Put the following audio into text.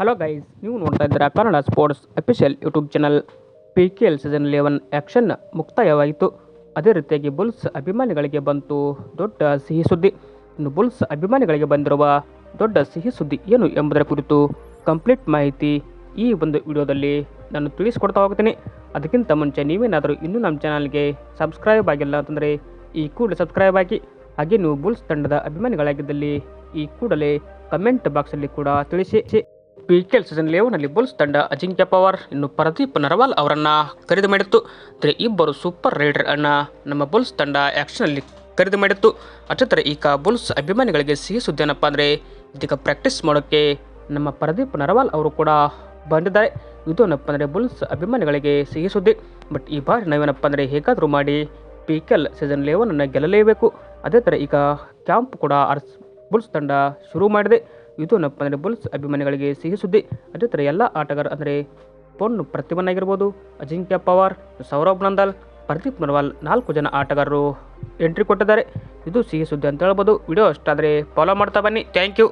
Hello guys ನೀವು ನೋಡ್ತಾ ಇದ್ದೀರಾ Kannada sports official YouTube channel P K L season eleven action ಮುಕ್ತಾಯವಾಯಿತು. ಅದೇ ರೀತಿಯಾಗಿ ಬುಲ್ಸ್ ಅಭಿಮಾನಿಗಳಿಗೆ ಬಂತು ದೊಡ್ಡ ಸಿಹಿ ಸುದ್ದಿ. ಇನ್ನು ಬುಲ್ಸ್ ಅಭಿಮಾನಿಗಳಿಗೆ ಬಂದಿರುವ ದೊಡ್ಡ ಸಿಹಿ ಸುದ್ದಿ ಏನು ಎಂಬುದರ ಕುರಿತು ಕಂಪ್ಲೀಟ್ ಮಾಹಿತಿ ಈ ಒಂದು ವಿಡಿಯೋದಲ್ಲಿ ನಾನು ತಿಳಿಸ್ಕೊಡ್ತಾ ಹೋಗ್ತೀನಿ. ಅದಕ್ಕಿಂತ ಮುಂಚೆ ನೀವೇನಾದರೂ ಇನ್ನೂ ನಮ್ಮ ಚಾನಲ್ಗೆ ಸಬ್ಸ್ಕ್ರೈಬ್ ಆಗಿಲ್ಲ ಅಂತಂದರೆ ಈ ಕೂಡಲೇ ಸಬ್ಸ್ಕ್ರೈಬ್ ಆಗಿ. ಹಾಗೆ ನೀವು ಬುಲ್ಸ್ ತಂಡದ ಅಭಿಮಾನಿಗಳಾಗಿದ್ದಲ್ಲಿ ಈ ಕೂಡಲೇ ಕಮೆಂಟ್ ಬಾಕ್ಸಲ್ಲಿ ಕೂಡ ತಿಳಿಸಿ. ಪಿ ಸೀಸನ್ ಲೆವೆನಲ್ಲಿ ಬುಲ್ಸ್ ತಂಡ ಅಜಿಂಕ್ಯ ಪವಾರ್, ಇನ್ನು ಪ್ರದೀಪ್ ನರವಾಲ್ ಅವರನ್ನು ಖರೀದಿ ಮಾಡಿತ್ತು. ಅಂದರೆ ಇಬ್ಬರು ಸೂಪರ್ ರೈಡರ್ ಅನ್ನ ನಮ್ಮ ಬುಲ್ಸ್ ತಂಡ ಆ್ಯಕ್ಷನಲ್ಲಿ ಖರೀದಿ ಮಾಡಿತ್ತು. ಅಷ್ಟೇ ಈಗ ಬುಲ್ಸ್ ಅಭಿಮಾನಿಗಳಿಗೆ ಸಿಹಿ ಸುದ್ದಿ ಏನಪ್ಪ ಅಂದರೆ, ಇದೀಗ ಪ್ರಾಕ್ಟೀಸ್ ಮಾಡೋಕ್ಕೆ ನಮ್ಮ ಪ್ರದೀಪ್ ನರವಾಲ್ ಅವರು ಕೂಡ ಬಂದಿದ್ದಾರೆ. ಇದು ಏನಪ್ಪ ಅಂದರೆ ಬುಲ್ಸ್ ಅಭಿಮಾನಿಗಳಿಗೆ ಸಿಹಿ ಸುದ್ದಿ. ಬಟ್ ಈ ಬಾರಿ ನಾವೇನಪ್ಪ ಅಂದರೆ ಹೇಗಾದರೂ ಮಾಡಿ ಪಿ ಕೆ ಎಲ್ ಸೀಸನ್ ಲೆವೆನನ್ನು ಗೆಲ್ಲಲೇಬೇಕು. ಅದೇ ಥರ ಈಗ ಕ್ಯಾಂಪ್ ಕೂಡ ಅರ್ಸ್ ಬುಲ್ಸ್ ತಂಡ ಶುರು ಮಾಡಿದೆ. ಇದು ಏನಪ್ಪ ಅಂದರೆ ಬುಲ್ಸ್ ಅಭಿಮಾನಿಗಳಿಗೆ ಸಿಹಿ ಸುದ್ದಿ. ಅದೇ ಥರ ಎಲ್ಲ ಆಟಗಾರ ಅಂದರೆ ಪೊನ್ ಪ್ರತಿಮನ್ ಆಗಿರ್ಬೋದು ಅಜಿಂಕ್ಯ ಪವಾರ್ ಸೌರಭ್ ನಂದಾಲ್, ಪ್ರದೀಪ್ ಮರ್ವಾಲ್ ನಾಲ್ಕು ಜನ ಆಟಗಾರರು ಎಂಟ್ರಿ ಕೊಟ್ಟಿದ್ದಾರೆ. ಇದು ಸಿಹಿ ಸುದ್ದಿ ಅಂತ ಹೇಳ್ಬೋದು. ವಿಡಿಯೋ ಅಷ್ಟಾದರೆ ಫಾಲೋ ಮಾಡ್ತಾ ಬನ್ನಿ. Thank you